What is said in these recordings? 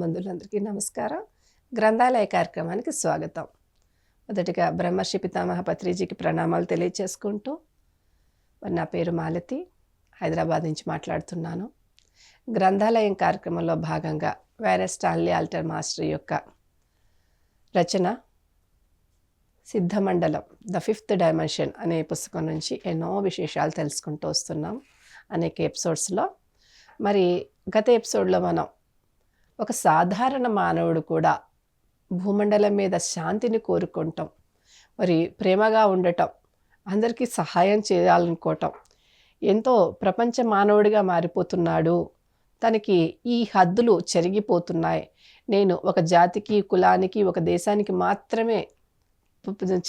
సంబంధులందరికీ నమస్కారం. గ్రంథాలయ కార్యక్రమానికి స్వాగతం. మొదటిగా బ్రహ్మర్షి పితామహ పత్రిజీకి ప్రణామాలు తెలియచేసుకుంటూ మరి నా పేరు మాలతి హైదరాబాద్ నుంచి మాట్లాడుతున్నాను. గ్రంథాలయం కార్యక్రమంలో భాగంగా వైరస్ స్టాన్లీ ఆల్టర్ మాస్టర్ యొక్క రచన సిద్ధమండలం ద ఫిఫ్త్ డైమెన్షన్ అనే పుస్తకం నుంచి ఎన్నో విశేషాలు తెలుసుకుంటూ వస్తున్నాం అనేక ఎపిసోడ్స్లో. మరి గత ఎపిసోడ్లో మనం ఒక సాధారణ మానవుడు కూడా భూమండలం మీద శాంతిని కోరుకుంటాం. మరి ప్రేమగా ఉండటం అందరికీ సహాయం చేయాలనుకోవటం ఎంతో ప్రపంచ మానవుడిగా మారిపోతున్నాడు. తనకి ఈ హద్దులు చెరిగిపోతున్నాయి. నేను ఒక జాతికి కులానికి ఒక దేశానికి మాత్రమే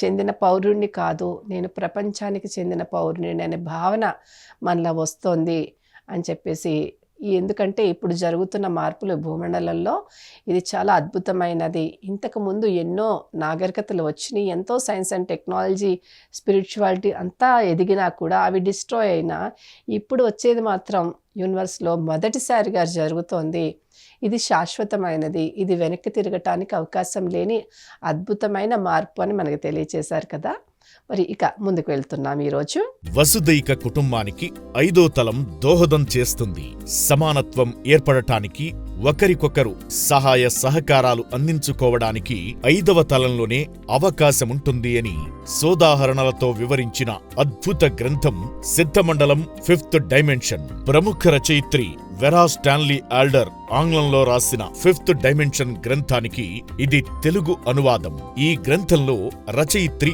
చెందిన పౌరుణ్ణి కాదు నేను ప్రపంచానికి చెందిన పౌరుణ్ణి అనే భావన మనలో వస్తోంది అని చెప్పేసి ఎందుకంటే ఇప్పుడు జరుగుతున్న మార్పులు భూమండలంలో ఇది చాలా అద్భుతమైనది. ఇంతకుముందు ఎన్నో నాగరికతలు వచ్చినాయి. ఎంతో సైన్స్ అండ్ టెక్నాలజీ స్పిరిచువాలిటీ అంతా ఎదిగినా కూడా అవి డిస్ట్రాయ్ అయినా ఇప్పుడు వచ్చేది మాత్రం యూనివర్స్లో మొదటిసారిగా జరుగుతోంది. ఇది శాశ్వతమైనది. ఇది వెనక్కి తిరగటానికి అవకాశం లేని అద్భుతమైన మార్పు అని మనకు తెలియచేశారు కదా! మరి ఇక ముందుకు వెళ్తున్నాం ఈరోజు. వసుదైక కుటుంబానికి ఐదో తలం దోహదం చేస్తుంది. సమానత్వం ఏర్పడటానికి ఒకరికొకరు సహాయ సహకారాలు అందించుకోవడానికి ఐదవ తలంలోనే అవకాశముంటుంది అని సోదాహరణలతో వివరించిన అద్భుత గ్రంథం సిద్ధమండలం ఫిఫ్త్ డైమెన్షన్. ప్రముఖ రచయిత్రి వెరా స్టాన్లీ ఆల్డర్ ఆంగ్లంలో రాసిన ఫిఫ్త్ డైమెన్షన్ గ్రంథానికి ఇది తెలుగు అనువాదం. ఈ గ్రంథంలో రచయిత్రి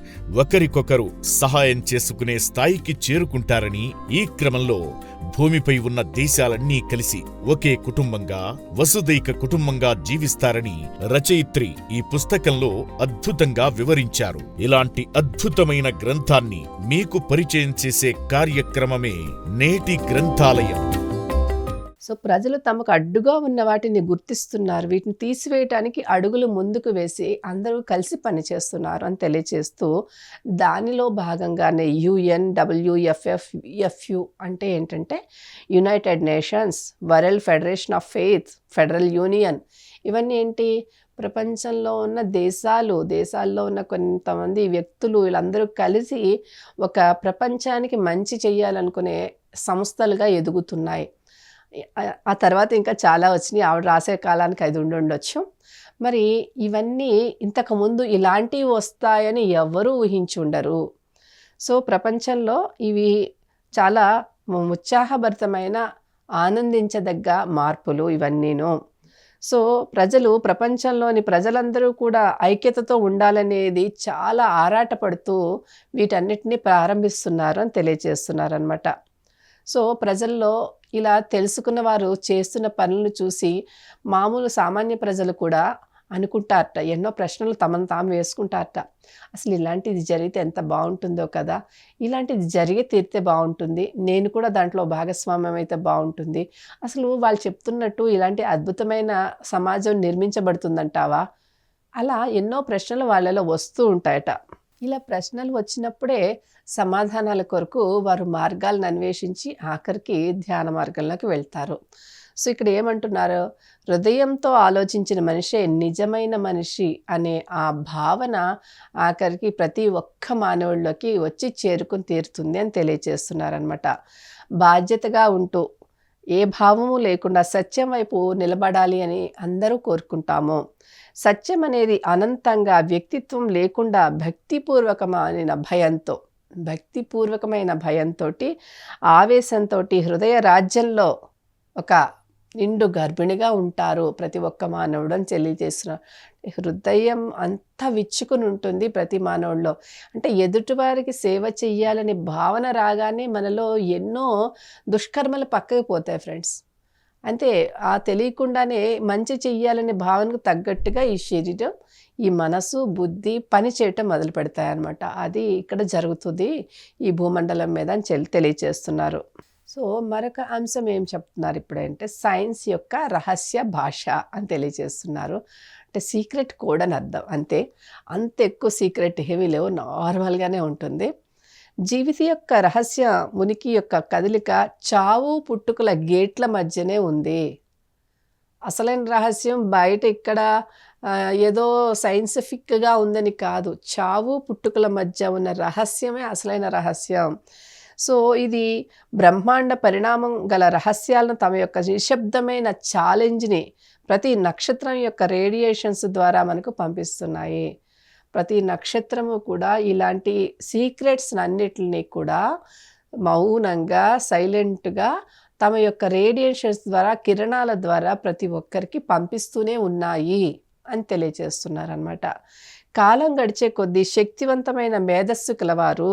ఒకరికొకరు సహాయం చేసుకునే స్థాయికి చేరుకుంటారని ఈ క్రమంలో భూమిపై ఉన్న దేశాలన్నీ కలిసి ఒకే కుటుంబంగా వసుదైక కుటుంబంగా జీవిస్తారని రచయిత్రి ఈ పుస్తకంలో అద్భుతంగా వివరించారు. ఇలాంటి అద్భుతమైన గ్రంథాన్ని మీకు పరిచయం చేసే కార్యక్రమమే నేటి గ్రంథాలయం. సో ప్రజలు తమకు అడ్డుగా ఉన్న వాటిని గుర్తిస్తున్నారు. వీటిని తీసివేయటానికి అడుగులు ముందుకు వేసి అందరూ కలిసి పనిచేస్తున్నారు అని తెలియచేస్తూ దానిలో భాగంగానే యుఎన్ డబ్ల్యూఎఫ్ఎఫ్ ఎఫ్యు అంటే ఏంటంటే united nations world federation of faith federal union. ఇవన్నీ ఏంటి? ప్రపంచంలో ఉన్న దేశాలు దేశాల్లో ఉన్న కొంతమంది వ్యక్తులు వీళ్ళందరూ కలిసి ఒక ప్రపంచానికి మంచి చేయాలనుకునే సంస్థలుగా ఎదుగుతున్నాయి. ఆ తర్వాత ఇంకా చాలా వచ్చినాయి. ఆవిడ రాసే కాలానికి అది ఉండి ఉండొచ్చు. మరి ఇవన్నీ ఇంతకుముందు ఇలాంటివి వస్తాయని ఎవ్వరూ ఊహించి ఉండరు. సో ప్రపంచంలో ఇవి చాలా ఉత్సాహభరితమైన ఆనందించదగ్గ మార్పులు ఇవన్నీను. సో ప్రజలు ప్రపంచంలోని ప్రజలందరూ కూడా ఐక్యతతో ఉండాలనేది చాలా ఆరాటపడుతూ వీటన్నిటిని ప్రారంభిస్తున్నారు అని తెలియజేస్తున్నారనమాట సో ప్రజల్లో ఇలా తెలుసుకున్న వారు చేస్తున్న పనులను చూసి మామూలు సామాన్య ప్రజలు కూడా అనుకుంటారట. ఎన్నో ప్రశ్నలు తమను తాము వేసుకుంటారట. అసలు ఇలాంటిది జరిగితే ఎంత బాగుంటుందో కదా. ఇలాంటిది జరిగే తీరితే బాగుంటుంది. నేను కూడా దాంట్లో భాగస్వామ్యం అయితే బాగుంటుంది. అసలు వాళ్ళు చెప్తున్నట్టు ఇలాంటి అద్భుతమైన సమాజం నిర్మించబడుతుందంటావా? అలా ఎన్నో ప్రశ్నలు వాళ్ళలో వస్తూ ఉంటాయట. ఇలా ప్రశ్నలు వచ్చినప్పుడే సమాధానాల కొరకు వారు మార్గాలను అన్వేషించి ఆఖరికి ధ్యాన మార్గంలోకి వెళ్తారు. సో ఇక్కడ ఏమంటున్నారు? హృదయంతో ఆలోచించిన మనిషే నిజమైన మనిషి అనే ఆ భావన ఆఖరికి ప్రతి ఒక్క మానవుల్లోకి వచ్చి చేరుకుని తీరుతుంది అని తెలియచేస్తున్నారనమాట బాధ్యతగా ఉంటూ ఏ భావము లేకుండా సత్యం వైపు నిలబడాలి అని అందరూ కోరుకుంటాము. సత్యం అనేది అనంతంగా వ్యక్తిత్వం లేకుండా భక్తిపూర్వకమైన భయంతో భక్తిపూర్వకమైన భయంతో ఆవేశంతో హృదయ రాజ్యంలో ఒక నిండు గర్భిణిగా ఉంటారు ప్రతి ఒక్క మానవుడు అని తెలియజేస్తున్నారు హృదయం అంతా విచ్చుకుని ఉంటుంది ప్రతి మానవుడిలో అంటే ఎదుటివారికి సేవ చెయ్యాలనే భావన రాగానే మనలో ఎన్నో దుష్కర్మలు పక్కకి పోతాయి ఫ్రెండ్స్. అంతే ఆ తెలియకుండానే మంచి చెయ్యాలనే భావనకు తగ్గట్టుగా ఈ శరీరం ఈ మనసు బుద్ధి పని చేయటం మొదలు పెడతాయన్నమాట. అది ఇక్కడ జరుగుతుంది ఈ భూమండలం మీద అని చెల్- తెలియచేస్తున్నారు. సో మరొక అంశం ఏం చెప్తున్నారు ఇప్పుడంటే సైన్స్ యొక్క రహస్య భాష అని తెలియజేస్తున్నారు అంటే సీక్రెట్ కోడ్ అని అర్థం. అంతే. అంత ఎక్కువ సీక్రెట్ ఏమీ లేవు. నార్మల్గానే ఉంటుంది. జీవిత యొక్క రహస్య మునికి యొక్క కదలిక చావు పుట్టుకల గేట్ల మధ్యనే ఉంది. అసలైన రహస్యం బయట ఇక్కడ ఏదో సైన్సిఫిక్గా ఉందని కాదు. చావు పుట్టుకల మధ్య ఉన్న రహస్యమే అసలైన రహస్యం. సో ఇది బ్రహ్మాండ పరిణామం గల రహస్యాలను తమ యొక్క నిశ్శబ్దమైన ఛాలెంజ్ని ప్రతి నక్షత్రం యొక్క రేడియేషన్స్ ద్వారా మనకు పంపిస్తున్నాయి. ప్రతి నక్షత్రము కూడా ఇలాంటి సీక్రెట్స్ అన్నిటిని కూడా మౌనంగా సైలెంట్గా తమ యొక్క రేడియేషన్స్ ద్వారా కిరణాల ద్వారా ప్రతి ఒక్కరికి పంపిస్తూనే ఉన్నాయి అని తెలియజేస్తున్నారనమాట కాలం గడిచే కొద్దీ శక్తివంతమైన మేధస్సు కలవారు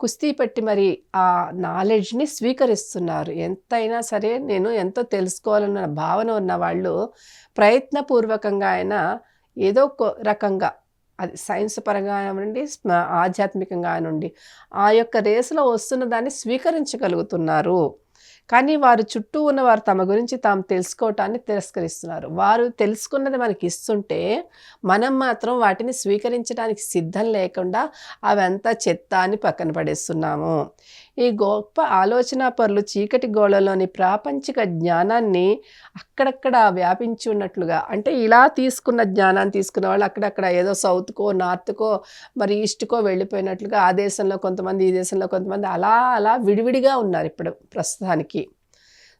కుస్తీ పెట్టి మరి ఆ నాలెడ్జ్ని స్వీకరిస్తున్నారు. ఎంతైనా సరే నేను ఎంతో తెలుసుకోవాలన్న భావన ఉన్న వాళ్ళు ప్రయత్నపూర్వకంగా అయినా ఏదో ఒక రకంగా అది సైన్స్ పరంగా నుండి ఆధ్యాత్మికంగా నుండి ఆ యొక్క రేసులో వస్తున్న దాన్ని స్వీకరించగలుగుతున్నారు. కానీ వారు చుట్టూ ఉన్న వారు తమ గురించి తాము తెలుసుకోవటాన్ని తిరస్కరిస్తున్నారు. వారు తెలుసుకున్నది మనకి ఇస్తుంటే మనం మాత్రం వాటిని స్వీకరించడానికి సిద్ధం లేకుండా అవంతా చెత్త అని పక్కన పడేస్తున్నాము. ఈ గొప్ప ఆలోచన పరులు చీకటి గోళలోని ప్రాపంచిక జ్ఞానాన్ని అక్కడక్కడ వ్యాపించి ఉన్నట్లుగా అంటే ఇలా తీసుకున్న జ్ఞానాన్ని తీసుకున్న వాళ్ళు అక్కడక్కడ ఏదో సౌత్కో నార్త్కో మరి ఈస్ట్కో వెళ్ళిపోయినట్లుగా ఆ దేశంలో కొంతమంది ఈ దేశంలో కొంతమంది అలా అలా విడివిడిగా ఉన్నారు ఇప్పుడు ప్రస్తుతానికి.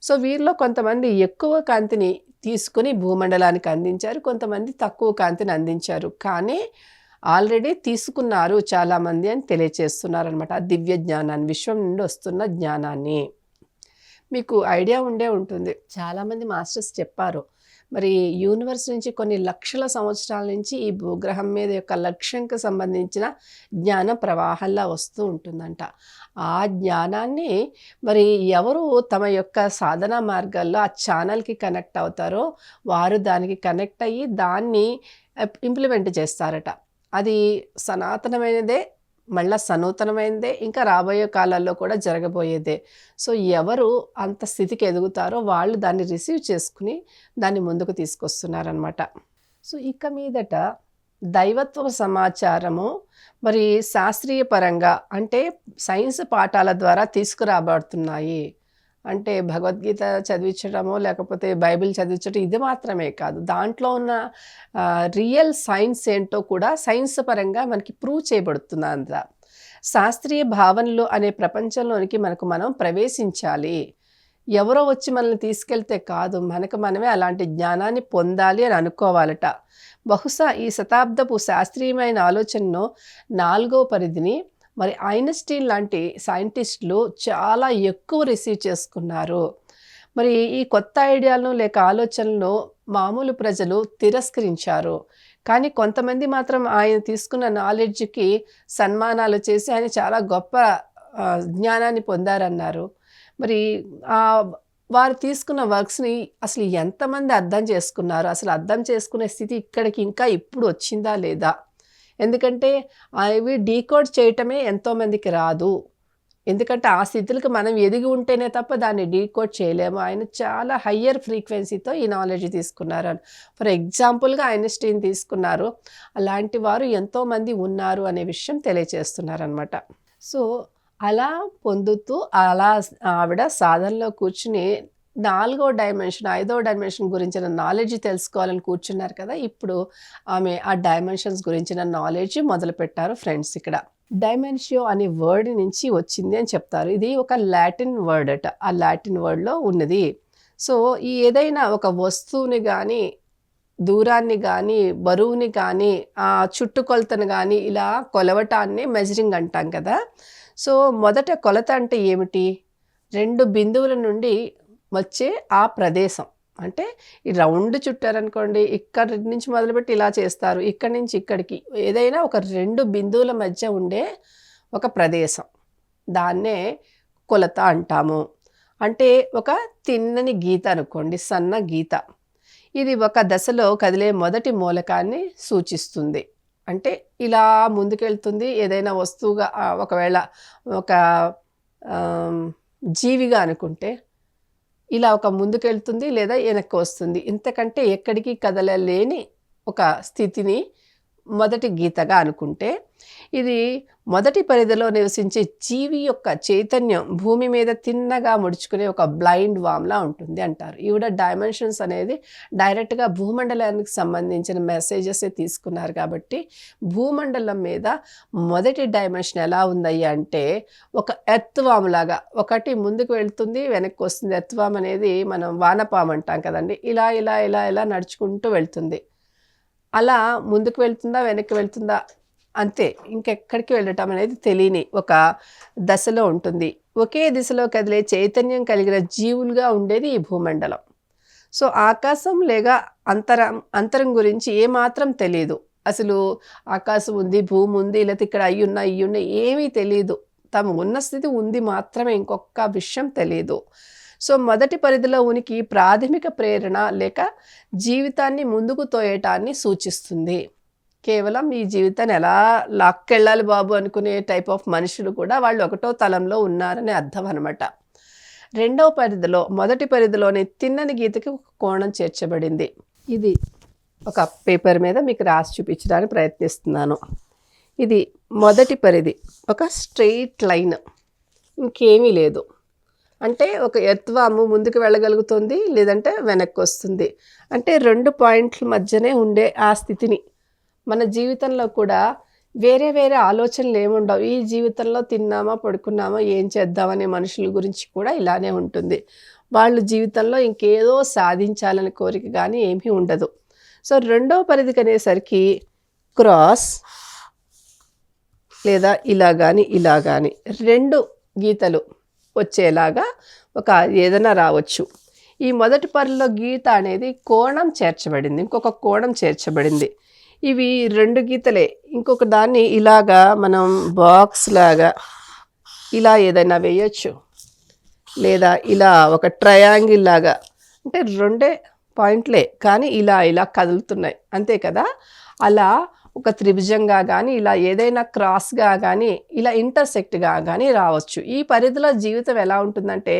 సో వీరిలో కొంతమంది ఎక్కువ కాంతిని తీసుకుని భూమండలానికి అందించారు కొంతమంది తక్కువ కాంతిని అందించారు. కానీ ఆల్రెడీ తీసుకున్నారు చాలామంది అని తెలియచేస్తున్నారనమాట ఆ దివ్య జ్ఞానాన్ని విశ్వం నుండి వస్తున్న జ్ఞానాన్ని. మీకు ఐడియా ఉండే ఉంటుంది. చాలామంది మాస్టర్స్ చెప్పారు. మరి యూనివర్స్ నుంచి కొన్ని లక్షల సంవత్సరాల నుంచి ఈ భూగ్రహం మీద యొక్క లక్ష్యంకి సంబంధించిన జ్ఞాన ప్రవాహంలా వస్తూ ఉంటుందంట. ఆ జ్ఞానాన్ని మరి ఎవరు తమ యొక్క సాధన మార్గాల్లో ఆ ఛానల్కి కనెక్ట్ అవుతారో వారు దానికి కనెక్ట్ అయ్యి దాన్ని ఇంప్లిమెంట్ చేస్తారట. అది సనాతనమైనదే మళ్ళా సనూతనమైనదే ఇంకా రాబోయే కాలాల్లో కూడా జరగబోయేదే. సో ఎవరు అంత స్థితికి ఎదుగుతారో వాళ్ళు దాన్ని రిసీవ్ చేసుకుని దాన్ని ముందుకు తీసుకొస్తున్నారనమాట సో ఇక మీదట దైవత్వ సమాచారము మరి శాస్త్రీయ పరంగా అంటే సైన్స్ పాఠాల ద్వారా తీసుకురాబడుతున్నాయి. అంటే భగవద్గీత చదివించడమో లేకపోతే బైబిల్ చదివించడం ఇది మాత్రమే కాదు. దాంట్లో ఉన్న రియల్ సైన్స్ ఏంటో కూడా సైన్స్ పరంగా మనకి ప్రూవ్ చేయబడుతుంది అంత. శాస్త్రీయ భావనలు అనే ప్రపంచంలోనికి మనకు మనం ప్రవేశించాలి. ఎవరో వచ్చి మనల్ని తీసుకెళ్తే కాదు మనకు మనమే అలాంటి జ్ఞానాన్ని పొందాలి అని అనుకోవాలట. బహుశా ఈ శతాబ్దపు శాస్త్రీయమైన ఆలోచనను నాలుగో పరిధిని మరి ఐన్స్టీన్ లాంటి సైంటిస్టులు చాలా ఎక్కువ రిసీవ్ చేసుకున్నారు. మరి ఈ కొత్త ఐడియాలను లేక ఆలోచనలను మామూలు ప్రజలు తిరస్కరించారు. కానీ కొంతమంది మాత్రం ఆయన తీసుకున్న నాలెడ్జ్కి సన్మానాలు చేసి ఆయన చాలా గొప్ప జ్ఞానాన్ని పొందారన్నారు. మరి ఆ వారు తీసుకున్న వర్క్స్ని అసలు ఎంతమంది అర్థం చేసుకున్నారు? అసలు అర్థం చేసుకునే స్థితి ఇక్కడికి ఇంకా ఇప్పుడు వచ్చిందా లేదా? ఎందుకంటే అవి డీకోడ్ చేయటమే ఎంతోమందికి రాదు. ఎందుకంటే ఆ స్థితులకు మనం ఎదిగి ఉంటేనే తప్ప దాన్ని డీకోడ్ చేయలేము. ఆయన చాలా హయ్యర్ ఫ్రీక్వెన్సీతో ఈ నాలెడ్జ్ తీసుకున్నారు. అని ఫర్ ఎగ్జాంపుల్గా ఐన్స్టీన్ తీసుకున్నారు. అలాంటి వారు ఎంతోమంది ఉన్నారు అనే విషయం తెలియచేస్తున్నారనమాట సో అలా పొందుతూ అలా ఆవిడ సాధనలో కూర్చుని నాలుగో డైమెన్షన్ ఐదో డైమెన్షన్ గురించిన నాలెడ్జ్ తెలుసుకోవాలని కూర్చున్నారు కదా ఇప్పుడు ఆమె ఆ డైమెన్షన్స్ గురించిన నాలెడ్జ్ మొదలుపెట్టారు ఫ్రెండ్స్ ఇక్కడ. డైమెన్షియో అనే వర్డ్ నుంచి వచ్చింది అని చెప్తారు. ఇది ఒక లాటిన్ వర్డ్ అట. ఆ లాటిన్ వర్డ్లో ఉన్నది. సో ఈ ఏదైనా ఒక వస్తువుని కానీ దూరాన్ని కానీ బరువుని కానీ ఆ చుట్టుకొలతను కానీ ఇలా కొలవటాన్ని మెజరింగ్ అంటాం కదా. సో మొదట కొలత అంటే ఏమిటి? రెండు బిందువుల నుండి వచ్చే ఆ ప్రదేశం. అంటే ఈ రౌండ్ చుట్టారనుకోండి ఇక్కడి నుంచి మొదలుపెట్టి ఇలా చేస్తారు ఇక్కడి నుంచి ఇక్కడికి. ఏదైనా ఒక రెండు బిందువుల మధ్య ఉండే ఒక ప్రదేశం. దాన్నే కొలత అంటాము. అంటే ఒక తిన్నని గీత అనుకోండి సన్న గీత. ఇది ఒక దశలో కదిలే మొదటి మూలకాన్ని సూచిస్తుంది. అంటే ఇలా ముందుకెళ్తుంది ఏదైనా వస్తువుగా ఒకవేళ ఒక జీవిగా అనుకుంటే ఇలా ఒక ముందుకెళ్తుంది లేదా వెనక్కి వస్తుంది. ఇంతకంటే ఎక్కడికి కదలలేని ఒక స్థితిని మొదటి గీతగా అనుకుంటే ఇది మొదటి పరిధిలో నివసించే జీవి యొక్క చైతన్యం భూమి మీద తిన్నగా ముడుచుకునే ఒక బ్లైండ్ వామ్లా ఉంటుంది అంటారు. ఈవిడ డైమెన్షన్స్ అనేది డైరెక్ట్గా భూమండలానికి సంబంధించిన మెసేజెసే తీసుకున్నారు కాబట్టి భూమండలం మీద మొదటి డైమెన్షన్ ఎలా ఉందయ్యా అంటే ఒక ఎత్వామ్ లాగా ఒకటి ముందుకు వెళ్తుంది వెనక్కి వస్తుంది. ఎత్తువాము అనేది మనం వానపాము అంటాం కదండి. ఇలా ఇలా ఇలా ఇలా నడుచుకుంటూ వెళ్తుంది. అలా ముందుకు వెళ్తుందా వెనక్కి వెళ్తుందా? అంతే. ఇంకెక్కడికి వెళ్ళటం అనేది తెలియని ఒక దశలో ఉంటుంది. ఒకే దిశలో కదిలే చైతన్యం కలిగిన జీవులుగా ఉండేది ఈ భూమండలం. సో ఆకాశం లేక అంతరం అంతరం గురించి ఏమాత్రం తెలియదు అసలు ఆకాశం ఉంది భూమి ఉంది లేకపోతే ఇక్కడ అయ్యి ఉన్నాయి ఇవి ఉన్నాయి ఏమీ తెలియదు తమ ఉన్న స్థితి ఉంది మాత్రమే ఇంకొక విషయం తెలియదు సో మొదటి పరిధిలో ఉనికి ప్రాథమిక ప్రేరణ లేక జీవితాన్ని ముందుకు తోయటాన్ని సూచిస్తుంది. కేవలం ఈ జీవితాన్ని ఎలా లాక్కెళ్ళాలి బాబు అనుకునే టైప్ ఆఫ్ మనుషులు కూడా వాళ్ళు ఒకటో తలంలో ఉన్నారని అర్థం అనమాట రెండవ పరిధిలో మొదటి పరిధిలోని తిన్నని గీతకి ఒక కోణం చేర్చబడింది. ఇది ఒక పేపర్ మీద మీకు రాసి చూపించడానికి ప్రయత్నిస్తున్నాను. ఇది మొదటి పరిధి ఒక స్ట్రెయిట్ లైన్. ఇంకేమీ లేదు. అంటే ఒక ఎత్వాము ముందుకు వెళ్ళగలుగుతుంది లేదంటే వెనక్కి వస్తుంది అంటే రెండు పాయింట్ల మధ్యనే ఉండే ఆ స్థితిని. మన జీవితంలో కూడా వేరే వేరే ఆలోచనలు ఏముండవు. ఈ జీవితంలో తిన్నామా పడుకున్నామా ఏం చేద్దామనే మనుషుల గురించి కూడా ఇలానే ఉంటుంది. వాళ్ళు జీవితంలో ఇంకేదో సాధించాలని కోరిక కానీ ఏమీ ఉండదు. సో రెండో పరిధికి అనేసరికి క్రాస్ లేదా ఇలా కానీ ఇలా కానీ రెండు గీతలు. వచ్చేలాగా ఒక ఏదైనా రావచ్చు. ఈ మొదటి పరిలో గీత అనేది కోణం చేర్చబడింది ఇంకొక కోణం చేర్చబడింది. ఇవి రెండు గీతలే. ఇంకొక దాన్ని ఇలాగా మనం బాక్స్ లాగా ఇలా ఏదైనా వేయచ్చు. లేదా ఇలా ఒక ట్రయాంగిల్ లాగా. అంటే రెండే పాయింట్లే కానీ ఇలా ఇలా కదులుతున్నాయి. అంతే కదా? అలా ఒక త్రిభుజంగా కానీ ఇలా ఏదైనా క్రాస్గా కానీ ఇలా ఇంటర్సెక్ట్గా కానీ రావచ్చు. ఈ పరిధిలో జీవితం ఎలా ఉంటుందంటే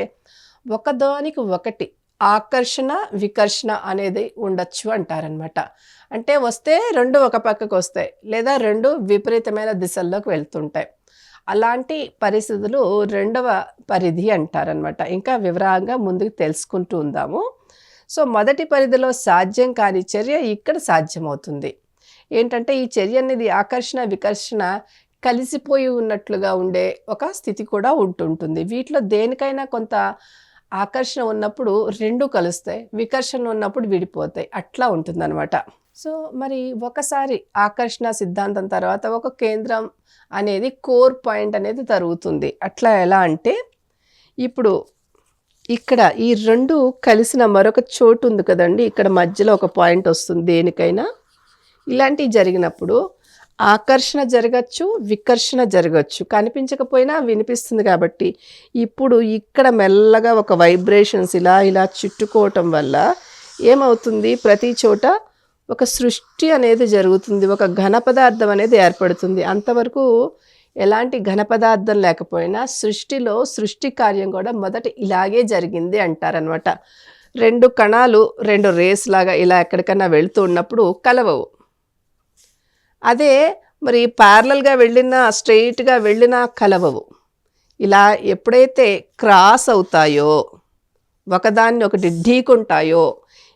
ఒకదానికి ఒకటి ఆకర్షణ వికర్షణ అనేది ఉండొచ్చు అంటారనమాట. అంటే వస్తే రెండు ఒక పక్కకు వస్తాయి లేదా రెండు విపరీతమైన దిశల్లోకి వెళ్తుంటాయి. అలాంటి పరిస్థితులు రెండవ పరిధి అంటారనమాట. ఇంకా వివరంగా ముందుకు తెలుసుకుంటూ ఉందాము. సో మొదటి పరిధిలో సాధ్యం కాని చర్య ఇక్కడ సాధ్యమవుతుంది. ఏంటంటే ఈ చర్య అనేది ఆకర్షణ వికర్షణ కలిసిపోయి ఉన్నట్లుగా ఉండే ఒక స్థితి కూడా ఉంటుంటుంది. వీటిలో దేనికైనా కొంత ఆకర్షణ ఉన్నప్పుడు రెండు కలుస్తాయి. వికర్షణ ఉన్నప్పుడు విడిపోతాయి. అట్లా ఉంటుందన్నమాట. సో మరి ఒకసారి ఆకర్షణ సిద్ధాంతం తర్వాత ఒక కేంద్రం అనేది కోర్ పాయింట్ అనేది తరుగుతుంది అట్లా ఎలా అంటే ఇప్పుడు ఇక్కడ ఈ రెండు కలిసిన మరొక చోటు ఉంది కదండి. ఇక్కడ మధ్యలో ఒక పాయింట్ వస్తుంది దేనికైనా. ఇలాంటివి జరిగినప్పుడు ఆకర్షణ జరగచ్చు వికర్షణ జరగచ్చు. కనిపించకపోయినా వినిపిస్తుంది కాబట్టి ఇప్పుడు ఇక్కడ మెల్లగా ఒక వైబ్రేషన్స్ ఇలా ఇలా చుట్టుకోవటం వల్ల ఏమవుతుంది? ప్రతి చోట ఒక సృష్టి అనేది జరుగుతుంది. ఒక ఘన పదార్థం అనేది ఏర్పడుతుంది. అంతవరకు ఎలాంటి ఘన పదార్థం లేకపోయినా సృష్టిలో సృష్టి కార్యం కూడా మొదట ఇలాగే జరిగింది అంటారనమాట రెండు కణాలు రెండు రేస్ లాగా ఇలా ఎక్కడికన్నా వెళ్తూ ఉన్నప్పుడు కలవవు. అదే మరి ప్యారలల్గా వెళ్ళినా స్ట్రెయిట్గా వెళ్ళినా కలవవు. ఇలా ఎప్పుడైతే క్రాస్ అవుతాయో ఒకదాన్ని ఒకటి ఢీకుంటాయో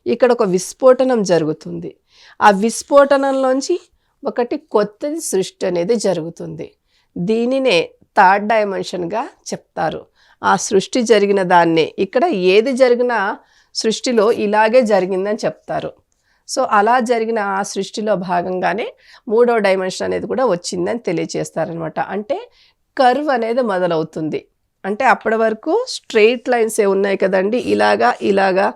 ఇక్కడ ఒక విస్ఫోటనం జరుగుతుంది. ఆ విస్ఫోటనంలోంచి ఒకటి కొత్తది సృష్టి అనేది జరుగుతుంది. దీనినే థర్డ్ డైమెన్షన్గా చెప్తారు. ఆ సృష్టి జరిగిన దాన్నే ఇక్కడ ఏది జరిగినా సృష్టిలో ఇలాగే జరిగిందని చెప్తారు. సో అలా జరిగిన ఆ సృష్టిలో భాగంగానే మూడో డైమెన్షన్ అనేది కూడా వచ్చిందని తెలియజేస్తారనమాట అంటే కర్వ్ అనేది మొదలవుతుంది. అంటే అప్పటి వరకు స్ట్రెయిట్ లైన్స్ ఏ ఉన్నాయి కదండి? ఇలాగా ఇలాగా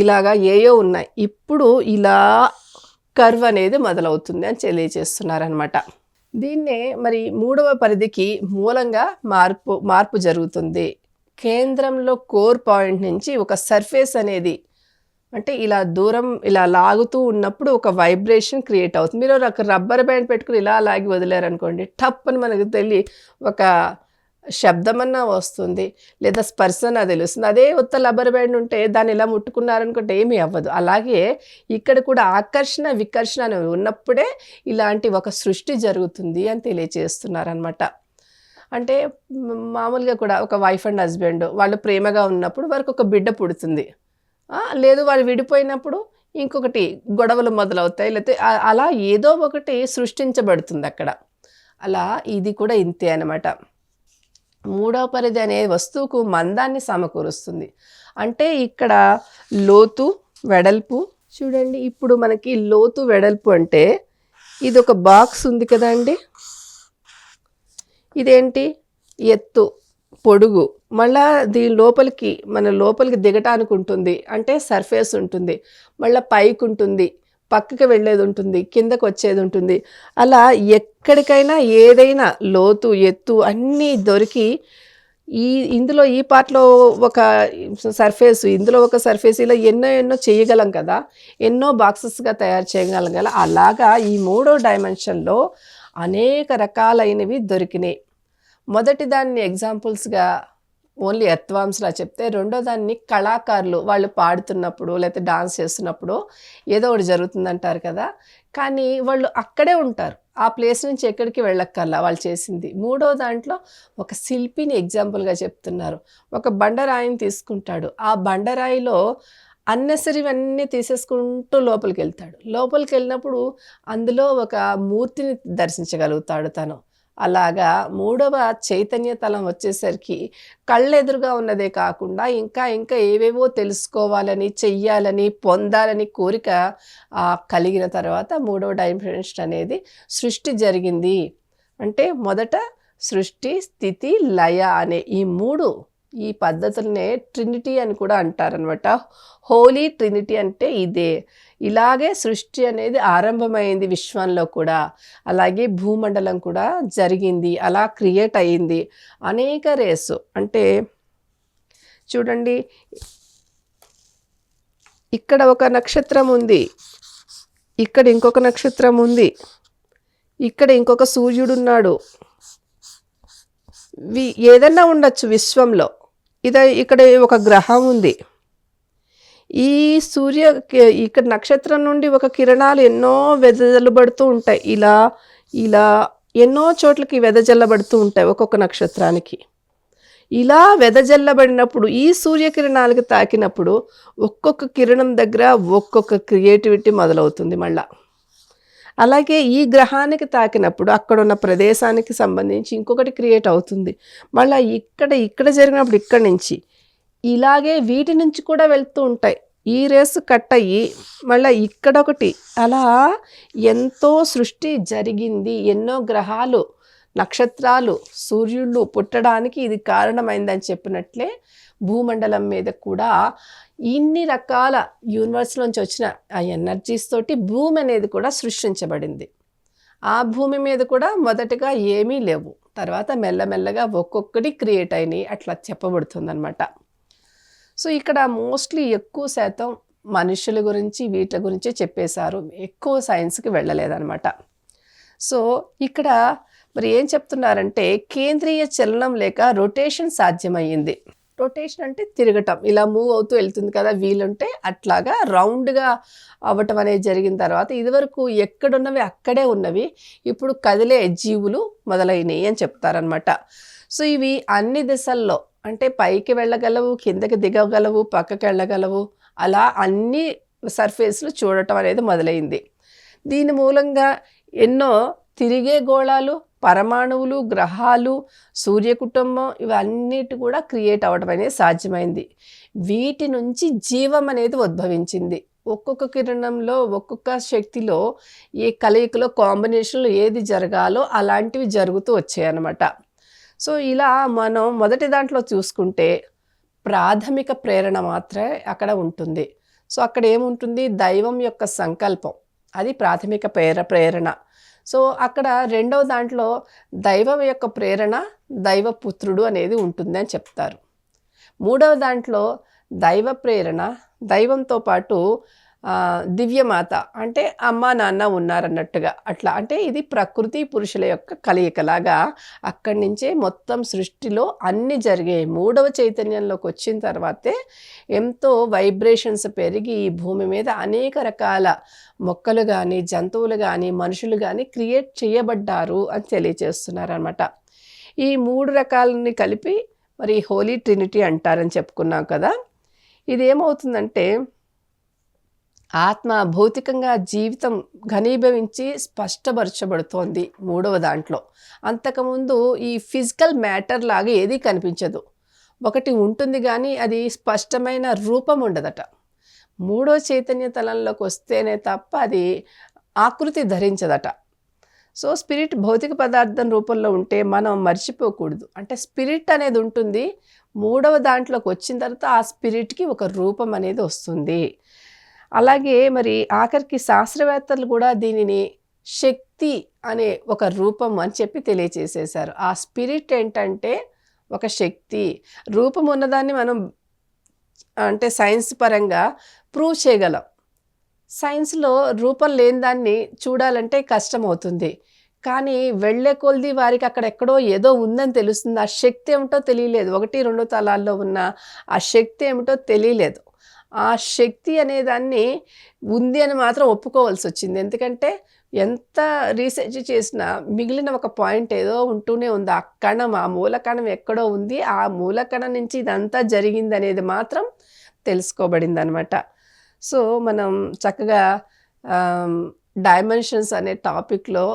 ఇలాగా ఏయో ఉన్నాయి. ఇప్పుడు ఇలా కర్వ్ అనేది మొదలవుతుంది అని తెలియజేస్తున్నారనమాట దీన్నే మరి మూడవ పరిధికి మూలంగా మార్పు మార్పు జరుగుతుంది. కేంద్రంలో కోర్ పాయింట్ నుంచి ఒక సర్ఫేస్ అనేది అంటే ఇలా దూరం ఇలా లాగుతూ ఉన్నప్పుడు ఒక వైబ్రేషన్ క్రియేట్ అవుతుంది. మీరు ఒక రబ్బర్ బ్యాండ్ పెట్టుకుని ఇలా లాగి వదిలేరనుకోండి టప్ అని మనకు తెలియ ఒక శబ్దమన్నా వస్తుంది లేదా స్పర్శన తెలుస్తుంది. అదే ఉత్త రబ్బర్ బ్యాండ్ ఉంటే దాన్ని ఇలా ముట్టుకున్నారనుకుంటే ఏమీ అవ్వదు. అలాగే ఇక్కడ కూడా ఆకర్షణ వికర్షణ అనేవి ఉన్నప్పుడే ఇలాంటి ఒక సృష్టి జరుగుతుంది అని తెలియజేస్తున్నారనమాట అంటే మామూలుగా కూడా ఒక వైఫ్ అండ్ హస్బెండ్ వాళ్ళు ప్రేమగా ఉన్నప్పుడు వారికి ఒక బిడ్డ పుడుతుంది. లేదు వాళ్ళు విడిపోయినప్పుడు ఇంకొకటి గొడవలు మొదలవుతాయి. లేకపోతే అలా ఏదో ఒకటి సృష్టించబడుతుంది అక్కడ. అలా ఇది కూడా ఇంతే అనమాట మూడవ పరిధి అనే వస్తువుకు మందాన్ని సమకూరుస్తుంది. అంటే ఇక్కడ లోతు వెడల్పు చూడండి ఇప్పుడు మనకి లోతు వెడల్పు అంటే ఇది ఒక బాక్స్ ఉంది కదండి ఇదేంటి? ఎత్తు పొడుగు. మళ్ళా దీని లోపలికి మన లోపలికి దిగటానికి ఉంటుంది. అంటే సర్ఫేస్ ఉంటుంది. మళ్ళీ పైకి ఉంటుంది. పక్కకి వెళ్ళేది ఉంటుంది. కిందకు వచ్చేది ఉంటుంది. అలా ఎక్కడికైనా ఏదైనా లోతు ఎత్తు అన్నీ దొరికి ఈ ఇందులో ఈ పార్ట్లో ఒక సర్ఫేస్ ఇందులో ఒక సర్ఫేస్ ఇలా ఎన్నో ఎన్నో చేయగలం కదా. ఎన్నో బాక్సెస్గా తయారు చేయగలం కదా. అలాగా ఈ మూడో డైమెన్షన్లో అనేక రకాలైనవి దొరికినాయి. మొదటి దాన్ని ఎగ్జాంపుల్స్గా ఓన్లీ ఎర్త్వామ్స్లా చెప్తే రెండో దాన్ని కళాకారులు వాళ్ళు పాడుతున్నప్పుడు లేకపోతే డాన్స్ చేస్తున్నప్పుడు ఏదో ఒకటి జరుగుతుందంటారు కదా. కానీ వాళ్ళు అక్కడే ఉంటారు. ఆ ప్లేస్ నుంచి ఎక్కడికి వెళ్ళక్కర్లా వాళ్ళు చేసింది. మూడో దాంట్లో ఒక శిల్పిని ఎగ్జాంపుల్గా చెప్తున్నారు. ఒక బండరాయిని తీసుకుంటాడు. ఆ బండరాయిలో అన్నెసరివన్నీ తీసేసుకుంటూ లోపలికి వెళ్తాడు లోపలికి వెళ్ళినప్పుడు అందులో ఒక మూర్తిని దర్శించగలుగుతాడు తను. అలాగా మూడవ చైతన్య తలం వచ్చేసరికి కళ్ళెదురుగా ఉన్నదే కాకుండా ఇంకా ఇంకా ఏవేవో తెలుసుకోవాలని చెయ్యాలని పొందాలని కోరిక కలిగిన తర్వాత మూడవ డైమెన్షన్ అనేది సృష్టి జరిగింది. అంటే మొదట సృష్టి స్థితి లయ అనే ఈ మూడు ఈ పద్ధతులనే ట్రినిటీ అని కూడా అంటారనమాట హోలీ ట్రినిటీ అంటే ఇదే. ఇలాగే సృష్టి అనేది ఆరంభమైంది విశ్వంలో కూడా. అలాగే భూమండలం కూడా జరిగింది. అలా క్రియేట్ అయింది. అనేక రేసు. అంటే చూడండి ఇక్కడ ఒక నక్షత్రం ఉంది. ఇక్కడ ఇంకొక నక్షత్రం ఉంది. ఇక్కడ ఇంకొక సూర్యుడు ఉన్నాడు. వి- ఏదన్నా ఉండొచ్చు విశ్వంలో. ఇద ఇక్కడ ఒక గ్రహం ఉంది. ఈ సూర్య ఇక్కడ నక్షత్రం నుండి ఒక కిరణాలు ఎన్నో వెదజల్లబడుతూ ఉంటాయి. ఇలా ఇలా ఎన్నో చోట్లకి వెదజల్లబడుతూ ఉంటాయి ఒక్కొక్క నక్షత్రానికి. ఇలా వెదజల్లబడినప్పుడు ఈ సూర్యకిరణాలకు తాకినప్పుడు ఒక్కొక్క కిరణం దగ్గర ఒక్కొక్క క్రియేటివిటీ మొదలవుతుంది మళ్ళా. అలాగే ఈ గ్రహానికి తాకినప్పుడు అక్కడ ఉన్న ప్రదేశానికి సంబంధించి ఇంకొకటి క్రియేట్ అవుతుంది. మళ్ళీ ఇక్కడ ఇక్కడ జరిగినప్పుడు ఇక్కడి నుంచి ఇలాగే వీటి నుంచి కూడా వెళ్తూ ఉంటాయి. ఈ రేసు కట్ అయ్యి మళ్ళీ ఇక్కడ ఒకటి అలా ఎంతో సృష్టి జరిగింది. ఎన్నో గ్రహాలు నక్షత్రాలు సూర్యుళ్ళు పుట్టడానికి ఇది కారణమైందని చెప్పినట్లే భూమండలం మీద కూడా ఇన్ని రకాల యూనివర్స్ నుంచి వచ్చిన ఆ ఎనర్జీస్ తోటి భూమి అనేది కూడా సృష్టించబడింది. ఆ భూమి మీద కూడా మొదటగా ఏమీ లేవు. తర్వాత మెల్లమెల్లగా ఒక్కొక్కటి క్రియేట్ అయినాయి. అట్లా చెప్పబడుతుందన్నమాట. సో ఇక్కడ మోస్ట్లీ ఎక్కువ శాతం మనుషుల గురించి వీటి గురించి చెప్పేశారు. ఎక్కువ సైన్స్కి వెళ్ళలేదన్నమాట. సో ఇక్కడ మరి ఏం చెప్తున్నారంటే కేంద్రీయ చలనం లేక రొటేషన్ సాధ్యమయ్యింది. రొటేషన్ అంటే తిరగటం. ఇలా మూవ్ అవుతూ వెళ్తుంది కదా వీలుంటే అట్లాగా రౌండ్గా అవ్వటం అనేది జరిగిన తర్వాత ఇదివరకు ఎక్కడున్నవి అక్కడే ఉన్నవి ఇప్పుడు కదిలే జీవులు మొదలైనవి అని చెప్తారనమాట సో ఇవి అన్ని దిశల్లో అంటే పైకి వెళ్ళగలవు కిందకి దిగగలవు పక్కకి వెళ్ళగలవు. అలా అన్ని సర్ఫేస్లు చూడటం అనేది మొదలైంది. దీని మూలంగా ఎన్నో తిరిగే గోళాలు పరమాణువులు గ్రహాలు సూర్య కుటుంబం ఇవన్నిటి కూడా క్రియేట్ అవ్వడం అనేది సాధ్యమైంది. వీటి నుంచి జీవం అనేది ఉద్భవించింది. ఒక్కొక్క కిరణంలో ఒక్కొక్క శక్తిలో ఏ కలయికలో కాంబినేషన్లో ఏది జరగాలో అలాంటివి జరుగుతూ వచ్చాయన్నమాట. సో ఇలా మనం మొదటి దాంట్లో చూసుకుంటే ప్రాథమిక ప్రేరణ మాత్రమే అక్కడ ఉంటుంది. సో అక్కడ ఏముంటుంది? దైవం యొక్క సంకల్పం. అది ప్రాథమిక ప్రేర ప్రేరణ. సో అక్కడ రెండవ దాంట్లో దైవం యొక్క ప్రేరణ దైవపుత్రుడు అనేది ఉంటుంది అని చెప్తారు. మూడవ దాంట్లో దైవ ప్రేరణ దైవంతో పాటు దివ్యమాత అంటే అమ్మ నాన్న ఉన్నారన్నట్టుగా. అట్లా అంటే ఇది ప్రకృతి పురుషుల యొక్క కలయికలాగా అక్కడి నుంచే మొత్తం సృష్టిలో అన్ని జరిగే మూడవ చైతన్యంలోకి వచ్చిన తర్వాతే ఎంతో వైబ్రేషన్స్ పెరిగి ఈ భూమి మీద అనేక రకాల మొక్కలు కానీ జంతువులు కానీ మనుషులు కానీ క్రియేట్ చేయబడ్డారు అని తెలియజేస్తున్నారనమాట ఈ మూడు రకాలని కలిపి మరి హోలీ ట్రినిటీ అంటారని చెప్పుకున్నాం కదా. ఇది ఏమవుతుందంటే ఆత్మ భౌతికంగా జీవితం ఘనీభవించి స్పష్టపరచబడుతోంది మూడవ దాంట్లో. అంతకుముందు ఈ ఫిజికల్ మ్యాటర్ లాగా ఏదీ కనిపించదు. ఒకటి ఉంటుంది కానీ అది స్పష్టమైన రూపం ఉండదట. మూడో చైతన్య తలంలోకి వస్తేనే తప్ప అది ఆకృతి ధరించదట. సో స్పిరిట్ భౌతిక పదార్థం రూపంలో ఉంటే మనం మర్చిపోకూడదు. అంటే స్పిరిట్ అనేది ఉంటుంది మూడవ దాంట్లోకి వచ్చిన తర్వాత ఆ స్పిరిట్కి ఒక రూపం అనేది వస్తుంది. అలాగే మరి ఆఖరికి శాస్త్రవేత్తలు కూడా దీనిని శక్తి అనే ఒక రూపం అని చెప్పి తెలియచేసేసారు ఆ స్పిరిట్ ఏంటంటే ఒక శక్తి. రూపం ఉన్నదాన్ని మనం అంటే సైన్స్ పరంగా ప్రూవ్ చేయగలం. సైన్స్లో రూపం లేని దాన్ని చూడాలంటే కష్టం అవుతుంది కానీ వెళ్ళే కొలది వారికి అక్కడెక్కడో ఏదో ఉందని తెలుస్తుంది. ఆ శక్తి ఏమిటో తెలియలేదు. ఒకటి రెండు తలాల్లో ఉన్న ఆ శక్తి ఏమిటో తెలియలేదు. ఆ శక్తి అనేదాన్ని ఉంది అని మాత్రం ఒప్పుకోవాల్సి వచ్చింది. ఎందుకంటే ఎంత రీసెర్చ్ చేసినా మిగిలిన ఒక పాయింట్ ఏదో ఉంటూనే ఉంది. ఆ కణం ఆ మూల కణం ఎక్కడో ఉంది. ఆ మూల కణం నుంచి ఇదంతా జరిగింది అనేది మాత్రం తెలుసుకోబడింది అనమాట సో మనం చక్కగా డైమెన్షన్స్ అనే టాపిక్లో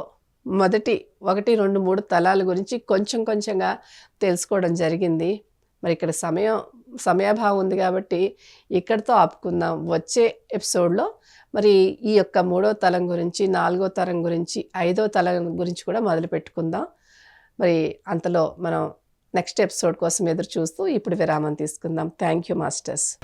మొదటి ఒకటి రెండు మూడు తలాల గురించి కొంచెం కొంచెంగా తెలుసుకోవడం జరిగింది. మరి ఇక్కడ సమయం సమయాభావం ఉంది కాబట్టి ఇక్కడితో ఆపుకుందాం. వచ్చే ఎపిసోడ్లో మరి ఈ యొక్క మూడో తలం గురించి నాలుగో తరం గురించి ఐదో తలం గురించి కూడా మొదలు పెట్టుకుందాం. మరి అంతలో మనం నెక్స్ట్ ఎపిసోడ్ కోసం ఎదురు చూస్తూ ఇప్పుడు విరామం తీసుకుందాం. Thank you masters.